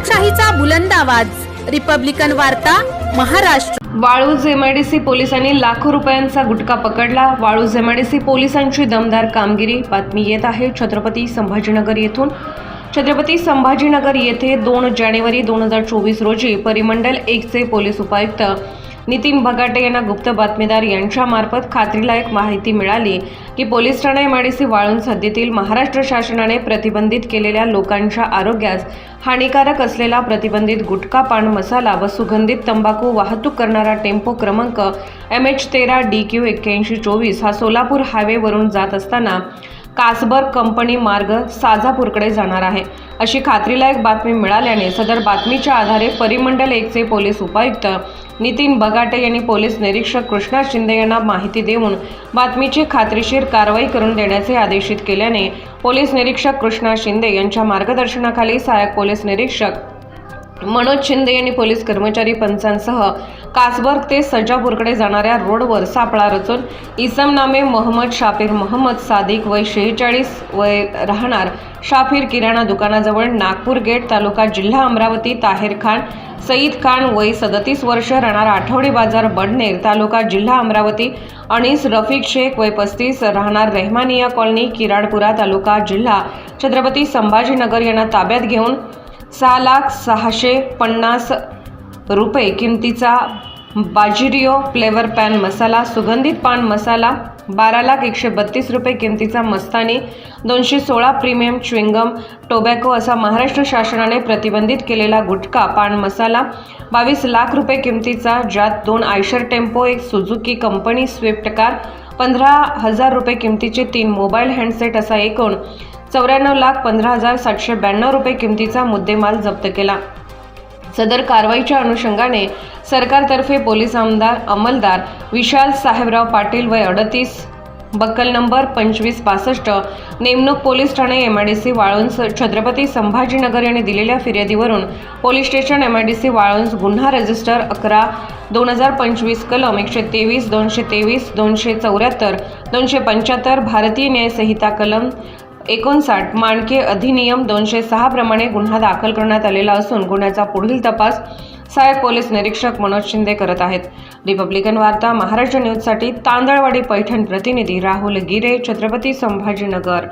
लोकशाहीचा बुलंद आवाज. रिपब्लिकन वार्ता महाराष्ट्र. वाळूज एमआयडीसी पोलिसांनी लाखो रुपयांचा गुटखा पकडला. वाळूज एमआयडीसी पोलिसांची दमदार कामगिरी. बातमी येत आहे छत्रपती संभाजीनगर येथून. छत्रपती संभाजीनगर येथे दोन जानेवारी दोन हजार चोवीस रोजी परिमंडल एकचे पोलीस उपायुक्त नितीन भगाटे यांना गुप्त बातमीदार यांच्यामार्फत खात्रीलायक माहिती मिळाली की पोलीस ठाणे एमआयडीसी वाळून हद्दीतील महाराष्ट्र शासनाने प्रतिबंधित केलेल्या लोकांच्या आरोग्यास हानिकारक असलेला प्रतिबंधित गुटखा पान मसाला व सुगंधित तंबाखू वाहतूक करणारा टेम्पो क्रमांक एम एच तेरा डी क्यू एक्क्याऐंशी चोवीस हा सोलापूर हायवेवरून जात असताना कासबर कंपनी मार्ग साजापूरकडे जाणार आहे. अशी खात्रीलायक बातमी मिळाल्याने सदर बातमीच्या आधारे परिमंडल एकचे पोलीस उपायुक्त नितीन बगाटे यांनी पोलीस निरीक्षक कृष्णा शिंदे यांना माहिती देऊन बातमीची खात्रीशीर कारवाई करून देण्याचे आदेशित केल्याने पोलीस निरीक्षक कृष्णा शिंदे यांच्या मार्गदर्शनाखाली सहाय्यक पोलीस निरीक्षक मनोज शिंदे यांनी पोलीस कर्मचारी पंचांसह कासबर्ग ते सजापूरकडे जाणाऱ्या रोडवर सापळा रचून इसम नामे मोहम्मद शाफिर मोहम्मद सादिक वय शेहेचाळीस वय राहणार. शाफिर किराणा दुकानाजवळ नागपूर गेट तालुका जिल्हा अमरावती ताहेर खान सईद खान वय सदतीस वर्ष राहणार आठवडी बाजार बडनेर तालुका जिल्हा अमरावती. अनिस रफिक शेख वय पस्तीस राहणार रेहमानिया कॉलनी किराडपुरा तालुका जिल्हा. छत्रपती संभाजीनगर यांना ताब्यात घेऊन सहा लाख सहाशे पन्नास रुपये किमतीचा बाजिरिओ फ्लेवर पॅन मसाला सुगंधित पान मसाला बारा लाख एकशे बत्तीस रुपये किमतीचा मस्तानी दोनशे सोळा प्रीमियम च्विंगम टोबॅको असा महाराष्ट्र शासनाने प्रतिबंधित केलेला गुटखा पान मसाला बावीस लाख रुपये किमतीचा ज्यात दोन आयशर टेम्पो एक सुझुकी कंपनी स्विफ्ट कार पंधरा हजार रुपये किमतीचे तीन मोबाईल हँडसेट असा एकूण चौऱ्याण्णव लाख पंधरा हजार सातशे ब्याण्णव रुपये किमतीचा मुद्देमाल जप्त केला. सदर कारवाईच्या अनुषंगाने सरकारतर्फे पोलीस आमदार अंमलदार विशाल साहेबराव पाटील वय अडतीस बक्कल नंबर पंचवीस पासष्ट नेमणूक police Thane M I D C Walunj Chhatrapati Sambhajinagar यांनी दिलेल्या फिर्यादीवरून police station M I D C Walunj गुन्हा रजिस्टर अकरा दोन हजार पंचवीस कलम एकशे तेवीस दोनशे तेवीस दोनशे चौऱ्याहत्तर दोनशे पंच्याहत्तर भारतीय न्यायसंहिता कलम एकोणसाठ मानके अधिनियम दोनशे सहा प्रमाणे गुन्हा दाखल करण्यात आलेला असून गुन्ह्याचा पुढील तपास सहाय्यक पोलीस निरीक्षक मनोज शिंदे करत आहेत. रिपब्लिकन वार्ता महाराष्ट्र न्यूजसाठी तांदळवाडी पैठण प्रतिनिधी राहुल गिरे छत्रपती संभाजीनगर.